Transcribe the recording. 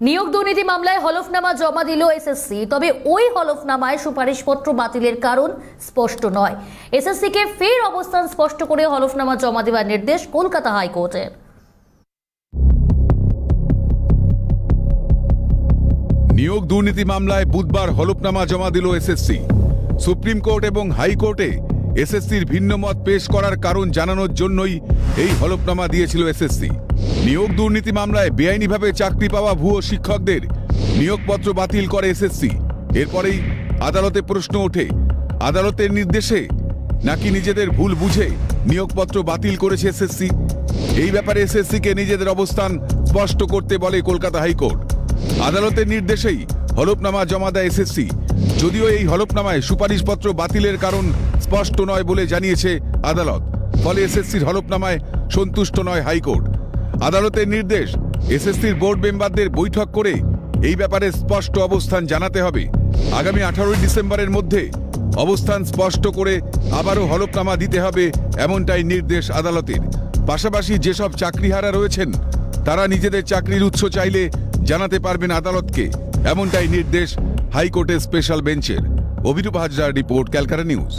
নিয়োগ দুর্নীতি মামলায় হলফনামা জমা দিল এসএসসি। তবে ওই হলফনামায় সুপারিশপত্র বাতিলের কারণ স্পষ্ট নয়। এসএসসিকে ফের অবস্থান স্পষ্ট করে হলফনামা জমা দেওয়ার নির্দেশ কলকাতা হাইকোর্টের। নিয়োগ দুর্নীতি মামলায় বুধবার হলফনামা জমা দিল এসএসসি। সুপ্রিম কোর্ট এবং হাইকোর্টে এসএসসির ভিন্ন মত পেশ করার কারণ জানানোর জন্যই এই হলফনামা দিয়েছিল এসএসসি। নিয়োগ দুর্নীতি মামলায় বেআইনিভাবে চাকরি পাওয়া ভুয়ো শিক্ষকদের নিয়োগপত্র বাতিল করে এসএসসি। এরপরেই আদালতে প্রশ্ন ওঠে, আদালতের নির্দেশে নাকি নিজেদের ভুল বুঝে নিয়োগপত্র বাতিল করেছে এসএসসি? এই ব্যাপারে এসএসসিকে নিজেদের অবস্থান স্পষ্ট করতে বলে কলকাতা হাইকোর্ট। আদালতের নির্দেশেই হলফনামা জমা দেয় এসএসসি। যদিও এই হলফনামায় সুপারিশপত্র বাতিলের কারণ স্পষ্ট নয় বলে জানিয়েছে আদালত। ফলে এসএসসির হলফনামায় সন্তুষ্ট নয় হাইকোর্ট। আদালতের নির্দেশ, এসএসসির বোর্ড মেম্বারদের বৈঠক করে এই ব্যাপারে স্পষ্ট অবস্থান জানাতে হবে। আগামী আঠারোই ডিসেম্বরের মধ্যে অবস্থান স্পষ্ট করে আবারও হলফনামা দিতে হবে এমনটাই নির্দেশ আদালতের। পাশাপাশি যেসব চাকরিহারা রয়েছেন, তারা নিজেদের চাকরির উৎস চাইলে জানাতে পারবেন আদালতকে, এমনটাই নির্দেশ হাইকোর্টের স্পেশাল বেঞ্চের। অভিরূপ হাজরার রিপোর্ট, ক্যালকাটা নিউজ।